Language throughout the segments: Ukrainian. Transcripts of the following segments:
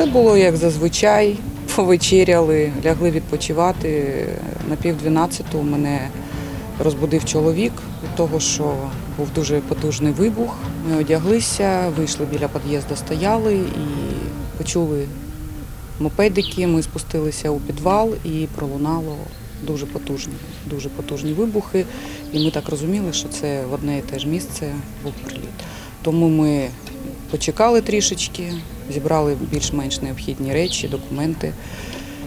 Все було як зазвичай. Повечеряли, лягли відпочивати. На пів дванадцяту мене розбудив чоловік від того, що був дуже потужний вибух. Ми одяглися, вийшли біля під'їзду, стояли і почули мопедики. Ми спустилися у підвал і пролунало дуже потужні, дуже потужні вибухи. І ми так розуміли, що це в одне і те ж місце був приліт. Тому ми почекали трішечки, зібрали більш-менш необхідні речі, документи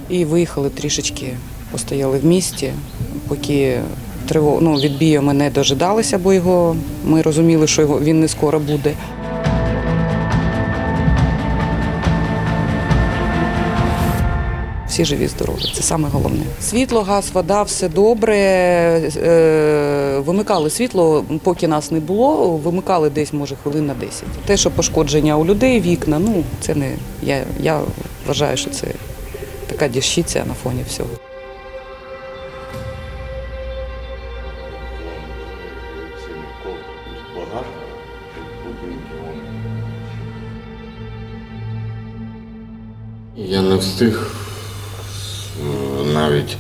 і виїхали трішечки, постояли в місті, поки тривог... ну, відбію ми не дожидалися, бо його ми розуміли, що його він не скоро буде. Всі живі, здорові. Це саме головне. Світло, газ, вода, все добре. Е, Вимикали світло, поки нас не було. Вимикали десь, може, хвилин на 10. Те, що пошкодження у людей, вікна, ну це не я, я вважаю, що це така діщиця на фоні всього. Я не встиг навіть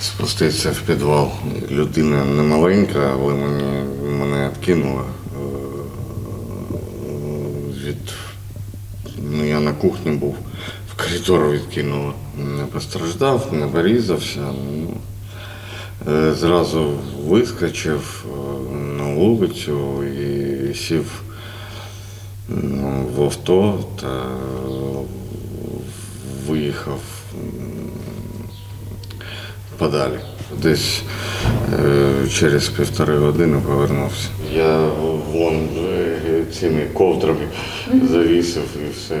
спуститися в підвал. Людина не маленька, але мені, мене відкинуло. е, Від, ну, я на кухні був, в коридор відкинуло. Не постраждав, не порізався. Ну, е, зразу вискочив е, на вулицю і сів ну, в авто та виїхав подалі. Десь е, через півтори години повернувся. Я вон е, цими ковдрами завісив і все.